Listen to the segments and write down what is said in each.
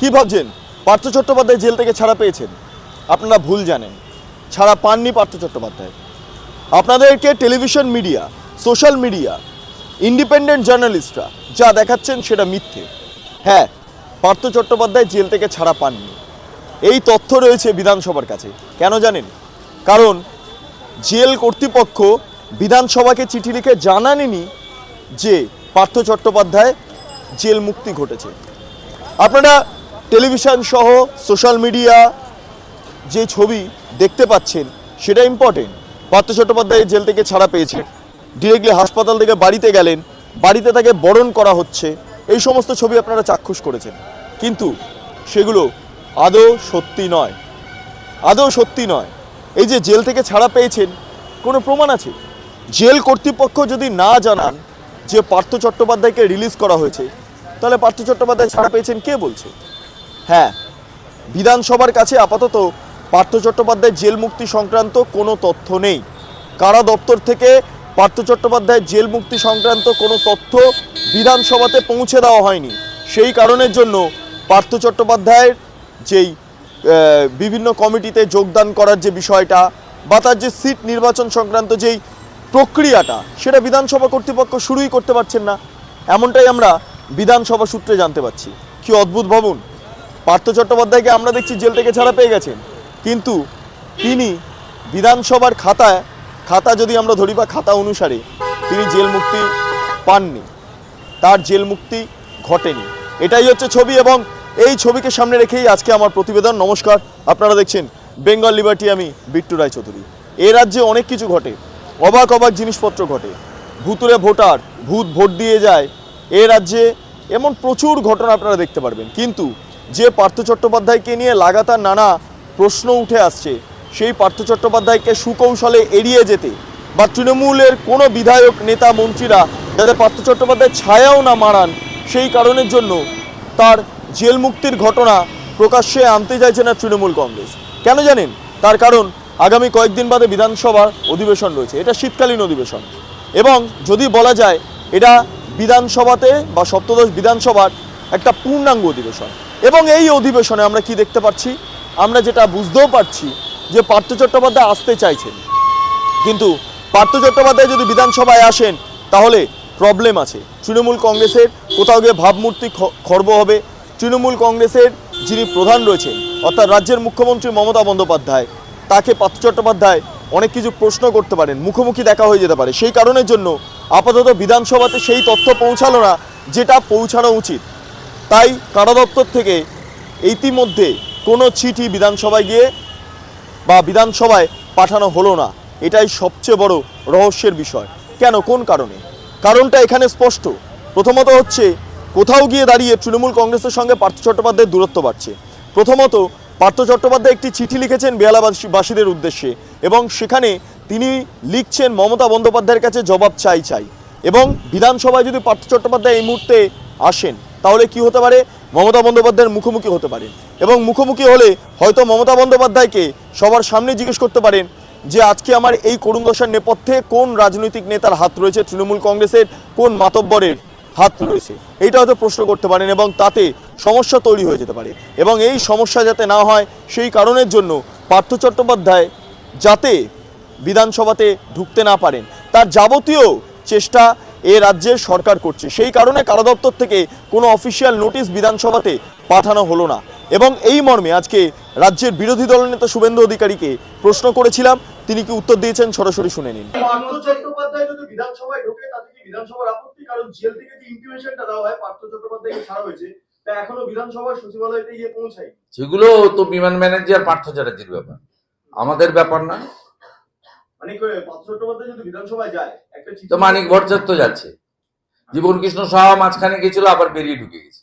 কি ভাবছেন? পার্থ চট্টোপাধ্যায় জেল থেকে ছাড়া পেয়েছেন। আপনারা ভুল জানেন। ছাড়া পাননি পার্থ চট্টোপাধ্যায়। আপনাদেরকে television media, social media, independent জার্নালিস্টরা যা দেখাচ্ছেন সেটা মিথ্যে। হ্যাঁ পার্থ চট্টোপাধ্যায় জেল থেকে ছাড়া পাননি। এই তথ্য রয়েছে বিধানসভার কাছে। কেন জানেন? কারণ জেল কর্তৃপক্ষ বিধানসভাকে চিঠি লিখে জানাননি যে পার্থ চট্টোপাধ্যায় জেল মুক্তি ঘটেছে। আপনারা টেলিভিশন সহ সোশ্যাল মিডিয়া যে ছবি দেখতে পাচ্ছেন, সেটা ইম্পর্টেন্ট পার্থ চট্টোপাধ্যায় জেল থেকে ছাড়া পেয়েছেন। ডিরেক্টলি হাসপাতাল থেকে বাড়িতে গেলেন। বাড়িতে তাকে বরণ করা হচ্ছে। এই সমস্ত ছবি আপনারা চাক্ষুষ করেছেন। কিন্তু সেগুলো আদৌ সত্যি নয়। আদৌ সত্যি নয়। এই যে জেল থেকে ছাড়া পেয়েছেন, কোনো প্রমাণ আছে? জেল কর্তৃপক্ষ যদি না জানান যে পার্থ চট্টোপাধ্যায়কে রিলিজ করা হয়েছে, তাহলে পার্থ চট্টোপাধ্যায় ছাড়া পেয়েছেন কে বলছে? হ্যাঁ বিধানসভার কাছে আপাতত পার্থ চট্টোপাধ্যায় জেল মুক্তি সংক্রান্ত কোনো তথ্য নেই। কারা দপ্তর থেকে পার্থ চট্টোপাধ্যায় জেল মুক্তি সংক্রান্ত কোনো তথ্য বিধানসভাতে পৌঁছে দেওয়া হয়নি? সেই কারণের জন্য পার্থ চট্টোপাধ্যায়ের যেই বিভিন্ন কমিটিতে যোগদান করার যে বিষয়টা বা তার যে সিট নির্বাচন সংক্রান্ত যেই প্রক্রিয়াটা, সেটা বিধানসভা কর্তৃপক্ষ শুরুই করতে পারছেন না। এমনটাই আমরা বিধানসভা সূত্রে জানতে পারছি। কি অদ্ভুত ভাবুন? পার্থ চট্টোপাধ্যায়কে আমরা দেখছি জেল থেকে ছাড়া পেয়ে গেছেন। কিন্তু তিনি বিধানসভার খাতায়, খাতা যদি আমরা ধরি বা খাতা অনুসারে, তিনি জেল মুক্তি পাননি। তার জেল মুক্তি ঘটেনি। এটাই হচ্ছে ছবি এবং এই ছবিকে সামনে রেখেই আজকে আমার প্রতিবেদন। নমস্কার, আপনারা দেখছেন বেঙ্গল লিবার্টি, আমি বিট্টু রায়চৌধুরী। এ রাজ্যে অনেক কিছু ঘটে, অবাক অবাক জিনিসপত্র ঘটে। ভুতুরে ভোটার, ভূত ভোট দিয়ে যায়। এ রাজ্যে এমন প্রচুর ঘটনা আপনারা দেখতে পারবেন। কিন্তু যে পার্থ চট্টোপাধ্যায়কে নিয়ে লাগাতার নানা প্রশ্ন উঠে আসছে, সেই পার্থ চট্টোপাধ্যায়কে সুকৌশলে এড়িয়ে যেতে, বা তৃণমূলের কোনো বিধায়ক, নেতা, মন্ত্রীরা যাতে পার্থ চট্টোপাধ্যায় ছায়াও না মারান, সেই কারণের জন্য তার জেল মুক্তির ঘটনা প্রকাশ্যে আনতে চাইছে না তৃণমূল কংগ্রেস। কেন জানেন? তার কারণ আগামী কয়েকদিন বাদে বিধানসভার অধিবেশন রয়েছে, এটা শীতকালীন অধিবেশন। এবং যদি বলা যায়, এটা বিধানসভাতে বা সপ্তদশ বিধানসভার একটা পূর্ণাঙ্গ অধিবেশন। এবং এই অধিবেশনে আমরা কি দেখতে পাচ্ছি? আমরা যেটা বুঝতেও পারছি যে পার্থ চট্টোপাধ্যায় আসতে চাইছেন। কিন্তু পার্থ চট্টোপাধ্যায় যদি বিধানসভায় আসেন, তাহলে প্রবলেম আছে। তৃণমূল কংগ্রেসের কোথাও গিয়ে ভাবমূর্তি খর্ব হবে। তৃণমূল কংগ্রেসের যিনি প্রধান রয়েছেন, অর্থাৎ রাজ্যের মুখ্যমন্ত্রী মমতা বন্দ্যোপাধ্যায়, তাকে পার্থ চট্টোপাধ্যায় অনেক কিছু প্রশ্ন করতে পারেন, মুখোমুখি দেখা হয়ে যেতে পারে। সেই কারণের জন্য আপাতত বিধানসভাতে সেই তথ্য পৌঁছালো না, যেটা পৌঁছানো উচিত। তাই কারা দপ্তর থেকে ইতিমধ্যে কোনো চিঠি বিধানসভায় গিয়ে বা বিধানসভায় পাঠানো হলো না। এটাই সবচেয়ে বড় রহস্যের বিষয়। কেন? কোন কারণে? কারণটা এখানে স্পষ্ট। প্রথমত হচ্ছে, কোথাও গিয়ে দাঁড়িয়ে তৃণমূল কংগ্রেসের সঙ্গে পার্থ চট্টোপাধ্যায়ের দূরত্ব বাড়ছে। প্রথমত, পার্থ চট্টোপাধ্যায় একটি চিঠি লিখেছেন বেহালাবাসীদের উদ্দেশ্যে এবং সেখানে তিনি লিখছেন, মমতা বন্দ্যোপাধ্যায়ের কাছে জবাব চাই চাই। এবং বিধানসভায় যদি পার্থ চট্টোপাধ্যায় এই মুহূর্তে আসেন তাহলে কি হতে পারে? মমতা বন্দ্যোপাধ্যায়ের মুখোমুখি হতে পারেন এবং মুখোমুখি হলে হয়তো মমতা বন্দ্যোপাধ্যায়কে সবার সামনে জিজ্ঞেস করতে পারেন যে, আজকে আমার এই করুণ দশার নেপথ্যে কোন রাজনৈতিক নেতার হাত রয়েছে? তৃণমূল কংগ্রেসের কোন মাতব্বরের হাত রয়েছে? এইটা হয়তো প্রশ্ন করতে পারেন এবং তাতে সমস্যা তৈরি হয়ে যেতে পারে। এবং এই সমস্যা যাতে না হয়, সেই কারণের জন্য পার্থ চট্টোপাধ্যায় যাতে বিধানসভাতে ঢুকতে না পারেন। তার যাবতীয় চেষ্টা এ রাজ্যের সরকার করছে। সেই কারণে কারা দপ্তর থেকে কোনো অফিসিয়াল নোটিশ বিধানসভাতে পাঠানো হলো না। এবং এই মর্মে আজকে রাজ্যের বিরোধী দলনেতা শুভেন্দু অধিকারীকে প্রশ্ন করেছিলাম। তিনি কি উত্তর দিয়েছেন সরাসরি শুনে নিন। পার্থ চট্টোপাধ্যায় যদি বিধানসভায় ঢোকে তাতে কি বিধানসভার আপত্তি? কারণ জেল থেকে যে ইন্টিমেশনটা দেওয়া হয় পার্থ চট্টোপাধ্যায়কে ছাড়া হয়েছে তা এখনও বিধানসভার সচিবালয়তে গিয়ে পৌঁছায় সেগুলো তো বিমান ম্যানেজার পার্থ চ্যাটার্জির ব্যাপার। আমাদের ব্যাপার না। তো মানিক ভট্টাচার্য যাচ্ছে। জীবন কৃষ্ণ সাহা মাঝখানে গেছিল আবার বেরিয়ে ঢুকে গেছে।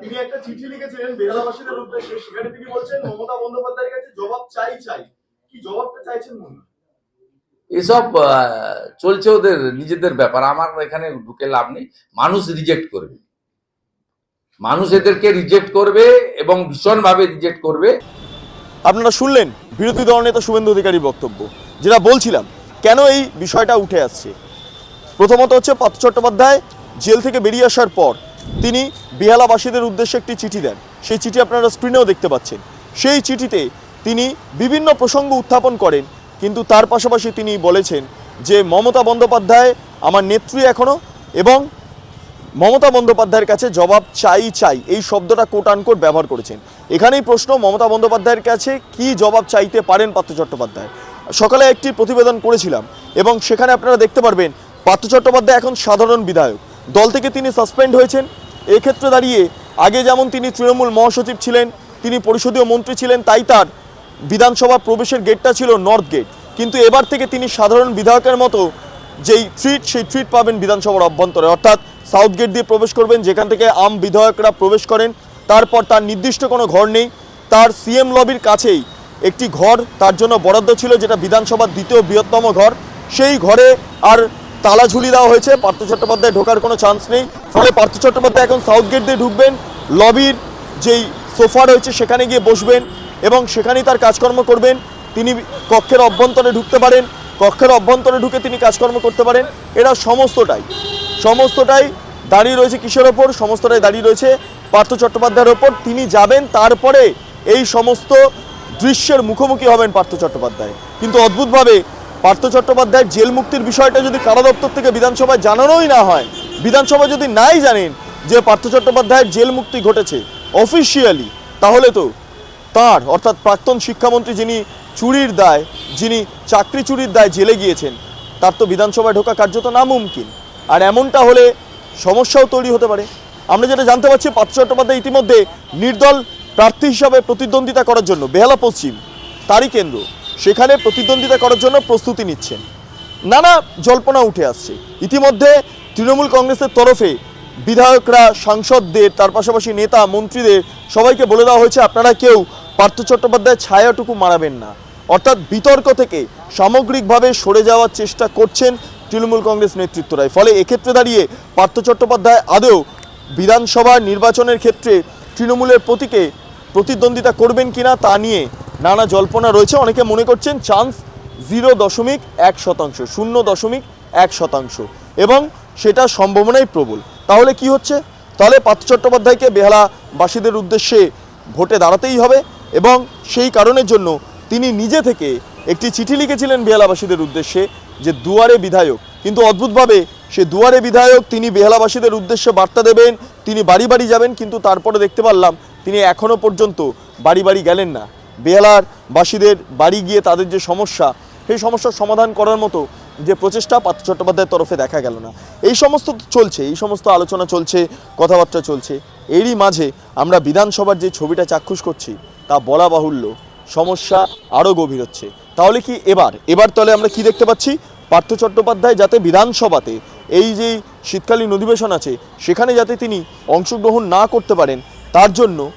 তিনি একটা চিঠি লিখেছিলেন বেহালাবাসীদের উদ্দেশ্যে। সেখানে তিনি বলছেন মমতা বন্দ্যোপাধ্যায়ের কাছে জবাব চাই চাই। কি জবাবটা চাইছেন এসব চলছে ওদের নিজেদের ব্যাপার। আমার এখানে ঢুকে লাভ নেই। মানুষ রিজেক্ট করবে। মানুষ এদেরকে রিজেক্ট করবে এবং ভীষণভাবে রিজেক্ট করবে। আপনারা শুনলেন বিরোধী দলনেতা শুভেন্দু অধিকারীর বক্তব্য, যেটা বলছিলাম, কেন এই বিষয়টা উঠে আসছে? প্রথমত হচ্ছে পার্থ চট্টোপাধ্যায় জেল থেকে বেরিয়ে আসার পর তিনি বিহালাবাসীদের উদ্দেশ্যে একটি চিঠি দেন। সেই চিঠি আপনারা স্ক্রিনেও দেখতে পাচ্ছেন। সেই চিঠিতে তিনি বিভিন্ন প্রসঙ্গ উত্থাপন করেন, কিন্তু তার পাশাপাশি তিনি বলেছেন যে মমতা বন্দ্যোপাধ্যায় আমার নেত্রী এখনও এবং মমতা বন্দ্যোপাধ্যায়ের কাছে জবাব চাই চাই। এই শব্দটা কোট আনকোট ব্যবহার করেছেন। এখানেই প্রশ্ন, মমতা বন্দ্যোপাধ্যায়ের কাছে কি জবাব চাইতে পারেন পার্থ চট্টোপাধ্যায়? সকালে একটি প্রতিবেদন করেছিলাম এবং সেখানে আপনারা দেখতে পারবেন, পার্থ চট্টোপাধ্যায় এখন সাধারণ বিধায়ক। দল থেকে তিনি সাসপেন্ড হয়েছেন। এক্ষেত্রে দাঁড়িয়ে আগে যেমন তিনি তৃণমূল মহাসচিব ছিলেন, তিনি পরিষদীয় মন্ত্রী ছিলেন, তাই তার বিধানসভা প্রবেশের গেটটা ছিল নর্থ গেট কিন্তু এবার থেকে তিনি সাধারণ বিধায়কের মতো যেই ট্রিট সেই ট্রিট পাবেন বিধানসভার অভ্যন্তরে। অর্থাৎ সাউথ গেট দিয়ে প্রবেশ করবেন, যেখান থেকে আম বিধায়করা প্রবেশ করেন। তারপর তার নির্দিষ্ট কোনো ঘর নেই। তার সিএম লবির কাছেই একটি ঘর, তার জন্য বরাদ্দ ছিল, যেটা বিধানসভার দ্বিতীয় বৃহত্তম ঘর। সেই ঘরে আর তালা ঝুলি দেওয়া হয়েছে। পার্থ চট্টোপাধ্যায় ঢোকার কোনো চান্স নেই। ফলে পার্থ চট্টোপাধ্যায় এখন সাউথ গেট দিয়ে ঢুকবেন। লবির যেই সোফা রয়েছে, সেখানে গিয়ে বসবেন এবং সেখানেই তার কাজকর্ম করবেন। তিনি কক্ষের অভ্যন্তরে ঢুকতে পারেন। কক্ষের অভ্যন্তরে ঢুকে তিনি কাজকর্ম করতে পারেন। এরা সমস্তটাই। সমস্তটাই দাঁড়িয়ে রয়েছে কিসের ওপর? সমস্তটাই দাঁড়িয়ে রয়েছে পার্থ চট্টোপাধ্যায়ের ওপর। তিনি যাবেন, তারপরে এই সমস্ত দৃশ্যের মুখোমুখি হবেন পার্থ চট্টোপাধ্যায়। কিন্তু অদ্ভুতভাবে পার্থ চট্টোপাধ্যায়ের জেল মুক্তির বিষয়টা যদি কারা দপ্তর থেকে বিধানসভায় জানানোই না হয় বিধানসভা যদি নাই জানেন যে পার্থ চট্টোপাধ্যায়ের জেল মুক্তি ঘটেছে অফিসিয়ালি তাহলে তো তার, অর্থাৎ প্রাক্তন শিক্ষামন্ত্রী যিনি চুরির দায়, যিনি চাকরি চুরির দায় জেলে গিয়েছেন, তার তো বিধানসভায় ঢোকা কার্যত নামুমকিন। আর এমনটা হলে সমস্যাও তৈরি হতে পারে। আমরা যেটা জানতে পারছি, পার্থ চট্টোপাধ্যায় ইতিমধ্যে নির্দল প্রার্থী হিসাবে প্রতিদ্বন্দ্বিতা করার জন্য, বেহালা পশ্চিম, তারই কেন্দ্র, সেখানে প্রতিদ্বন্দ্বিতা করার জন্য প্রস্তুতি নিচ্ছেন। নানা জল্পনা উঠে আসছে। ইতিমধ্যে তৃণমূল কংগ্রেসের তরফে বিধায়করা, সাংসদদের, তার পাশাপাশি নেতা, মন্ত্রীদের সবাইকে বলে দেওয়া হয়েছে, আপনারা কেউ পার্থ চট্টোপাধ্যায়ের ছায়াটুকু মারাবেন না। অর্থাৎ বিতর্ক থেকে সামগ্রিকভাবে সরে যাওয়ার চেষ্টা করছেন তৃণমূল কংগ্রেস নেতৃত্ব নেতৃত্বরাই। ফলে এক্ষেত্রে দাঁড়িয়ে পার্থ চট্টোপাধ্যায় আদৌ বিধানসভা নির্বাচনের ক্ষেত্রে তৃণমূলের প্রতীকে প্রতিদ্বন্দ্বিতা করবেন কিনা তা নিয়ে নানা জল্পনা রয়েছে। অনেকে মনে করছেন চান্স জিরো দশমিক এক শতাংশ, শূন্য দশমিক এক শতাংশ এবং সেটা সম্ভাবনাই প্রবল। তাহলে কি হচ্ছে? তাহলে পার্থ চট্টোপাধ্যায়কে বেহালাবাসীদের উদ্দেশ্যে ভোটে দাঁড়াতেই হবে এবং সেই কারণের জন্য তিনি নিজে থেকে একটি চিঠি লিখেছিলেন বেহালাবাসীদের উদ্দেশ্যে যে দুয়ারে বিধায়ক। কিন্তু অদ্ভুতভাবে সে দুয়ারে বিধায়ক, তিনি বেহালাবাসীদের উদ্দেশ্যে বার্তা দেবেন, তিনি বাড়ি বাড়ি যাবেন, কিন্তু তারপরে দেখতে পারলাম তিনি এখনও পর্যন্ত বাড়ি বাড়ি গেলেন না। বেহালার বাসীদের বাড়ি গিয়ে তাদের যে সমস্যা, সেই সমস্যার সমাধান করার মতো যে প্রচেষ্টা পার্থ চট্টোপাধ্যায়ের তরফে দেখা গেল না। এই সমস্ত চলছে, এই সমস্ত আলোচনা চলছে, কথাবার্তা চলছে। এরই মাঝে আমরা বিধানসভার যে ছবিটা চাক্ষুষ করছি, তা বলা বাহুল্য। সমস্যা আরও গভীর হচ্ছে। তাহলে কি এবার? এবার তাহলে আমরা কি দেখতে পাচ্ছি? পার্থ চট্টোপাধ্যায় যাতে বিধানসভাতে এই যে শীতকালীন অধিবেশন আছে, সেখানে যাতে তিনি অংশগ্রহণ না করতে পারেন, তার জন্য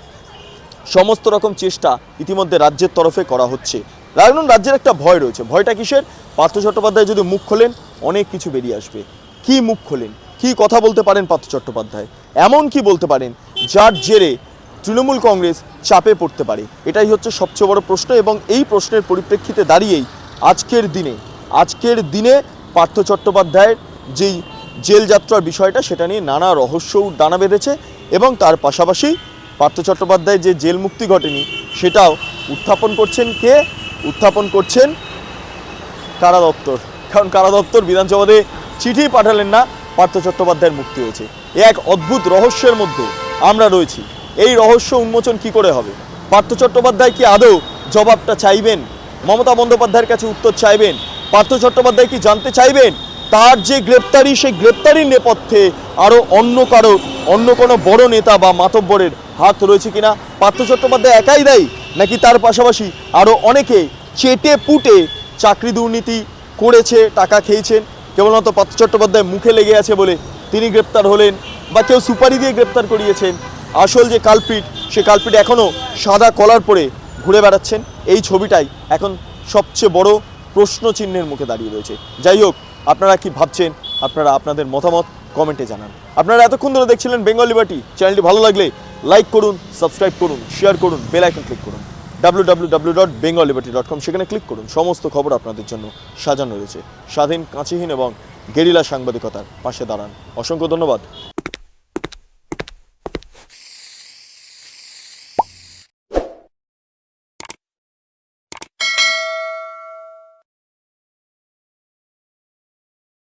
সমস্ত রকম চেষ্টা ইতিমধ্যে রাজ্যের তরফে করা হচ্ছে। কারণ রাজ্যের একটা ভয় রয়েছে। ভয়টা কিসের? পার্থ চট্টোপাধ্যায় যদি মুখ খোলেন, অনেক কিছু বেরিয়ে আসবে। কি মুখ খোলেন? কি কথা বলতে পারেন পার্থ চট্টোপাধ্যায়? এমন কি বলতে পারেন যার জেরে তৃণমূল কংগ্রেস চাপে পড়তে পারে। এটাই হচ্ছে সবচেয়ে বড় প্রশ্ন এবং এই প্রশ্নের পরিপ্রেক্ষিতে দাঁড়িয়েই আজকের দিনে আজকের দিনে পার্থ চট্টোপাধ্যায়ের যেই জেল যাত্রার বিষয়টা, সেটা নিয়ে নানা রহস্যও দানা বেঁধেছে এবং তার পাশাপাশি পার্থ চট্টোপাধ্যায় যে জেল মুক্তি ঘটেনি, সেটাও উত্থাপন করছেন কে? উত্থাপন করছেন কারা দপ্তর? কারণ কারা দপ্তর বিধানসভাতে চিঠি পাঠালেন না, পার্থ চট্টোপাধ্যায়ের মুক্তি হয়েছে। এক অদ্ভুত রহস্যের মধ্যে আমরা রয়েছি। এই রহস্য উন্মোচন কি করে হবে? পার্থ চট্টোপাধ্যায় কি আদৌ জবাবটা চাইবেন? মমতা বন্দ্যোপাধ্যায়ের কাছে উত্তর চাইবেন? পার্থ চট্টোপাধ্যায় কি জানতে চাইবেন? তার যে গ্রেপ্তারি, সেই গ্রেপ্তারির নেপথ্যে আরও অন্য কারও, অন্য কোনো বড় নেতা বা মাতব্বরের হাত রয়েছে কিনা? পার্থ চট্টোপাধ্যায় একাই দায়ী? নাকি তার পাশাপাশি আরও অনেকে চেটে পুটে চাকরি দুর্নীতি করেছে, টাকা খেয়েছেন? কেবলমাত্র পার্থ চট্টোপাধ্যায় মুখে লেগে আছে বলে তিনি গ্রেপ্তার হলেন বা কেউ সুপারি দিয়ে গ্রেপ্তার করিয়েছেন? আসল যে কালপিট, সে কালপিট এখনও সাদা কলার পরে ঘুরে বেড়াচ্ছেন। এই ছবিটাই এখন সবচেয়ে বড় প্রশ্ন চিহ্নের মুখে দাঁড়িয়ে রয়েছে। যাই হোক, আপনারা কি ভাবছেন? আপনারা আপনাদের মতামত কমেন্টে জানান। আপনারা এতক্ষণ ধরে দেখছিলেন বেঙ্গল লিবার্টি। চ্যানেলটি ভালো লাগলে লাইক করুন, সাবস্ক্রাইব করুন, শেয়ার করুন, বেল আইকন ক্লিক করুন। W dot Bengal dot com সেখানে ক্লিক করুন। সমস্ত খবর আপনাদের জন্য সাজানো রয়েছে। স্বাধীন, কাঁচিহীন এবং গেরিলা সাংবাদিকতার পাশে দাঁড়ান। অসংখ্য ধন্যবাদ।